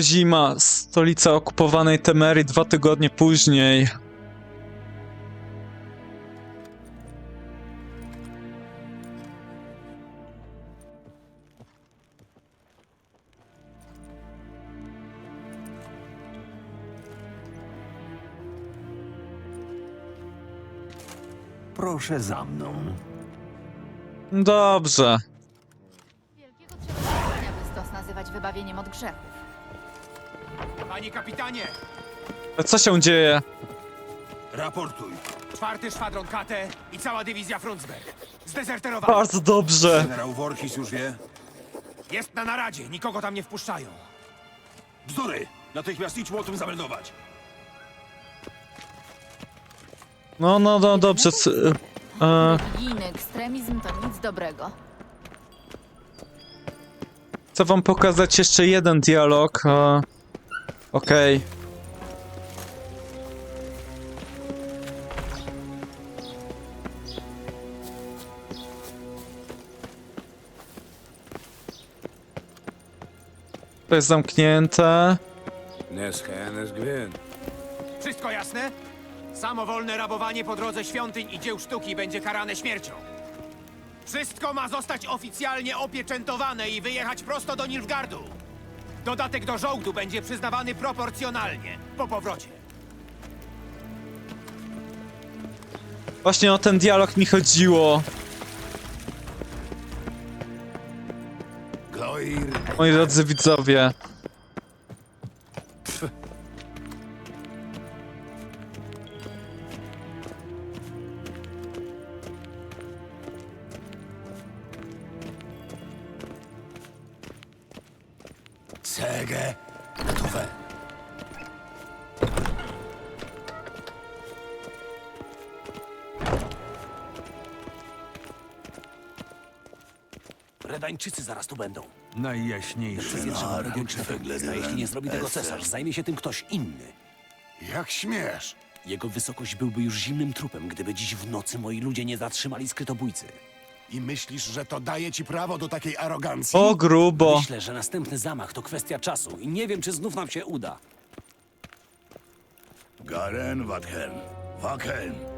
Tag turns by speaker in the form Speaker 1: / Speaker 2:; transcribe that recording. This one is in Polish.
Speaker 1: Zima, stolica okupowanej Temerii dwa tygodnie później.
Speaker 2: Proszę za mną.
Speaker 1: Dobrze.
Speaker 3: Wielkiego trzeba by stos nazywać wybawieniem od grzechów.
Speaker 4: Panie kapitanie!
Speaker 1: Co się dzieje?
Speaker 2: Raportuj.
Speaker 4: Czwarty szwadron KT i cała dywizja Frundsberg. Zdezerterowali.
Speaker 1: Bardzo dobrze.
Speaker 2: Generał Voorhis już wie?
Speaker 4: Jest na naradzie, nikogo tam nie wpuszczają.
Speaker 2: Bzdury! Natychmiast idź mu o tym zameldować.
Speaker 1: No, no, no, dobrze. c- E,
Speaker 3: Religijny ekstremizm to nic dobrego.
Speaker 1: chcę wam pokazać jeszcze jeden dialog. E, Okej. To jest zamknięte.
Speaker 4: Wszystko jasne? Samowolne rabowanie po drodze świątyń i dzieł sztuki będzie karane śmiercią. Wszystko ma zostać oficjalnie opieczętowane i wyjechać prosto do Nilfgardu. Dodatek do żołdu będzie przyznawany proporcjonalnie po powrocie.
Speaker 1: Właśnie o ten dialog mi chodziło. Moi drodzy widzowie.
Speaker 2: Cegę. Gotowe.
Speaker 5: Redańczycy zaraz tu będą.
Speaker 2: Najjaśniejszy.
Speaker 5: Trzeba regent A jeśli nie zrobi tego cesarz, zajmie się tym ktoś inny.
Speaker 2: Jak śmiesz?
Speaker 5: Jego wysokość byłby już zimnym trupem, gdyby dziś w nocy moi ludzie nie zatrzymali skrytobójcy.
Speaker 6: I myślisz, że to daje ci prawo do takiej arogancji?
Speaker 1: O grubo.
Speaker 5: Myślę, że następny zamach to kwestia czasu i nie wiem, czy znów nam się uda.
Speaker 6: Garen Wadhen. Waken.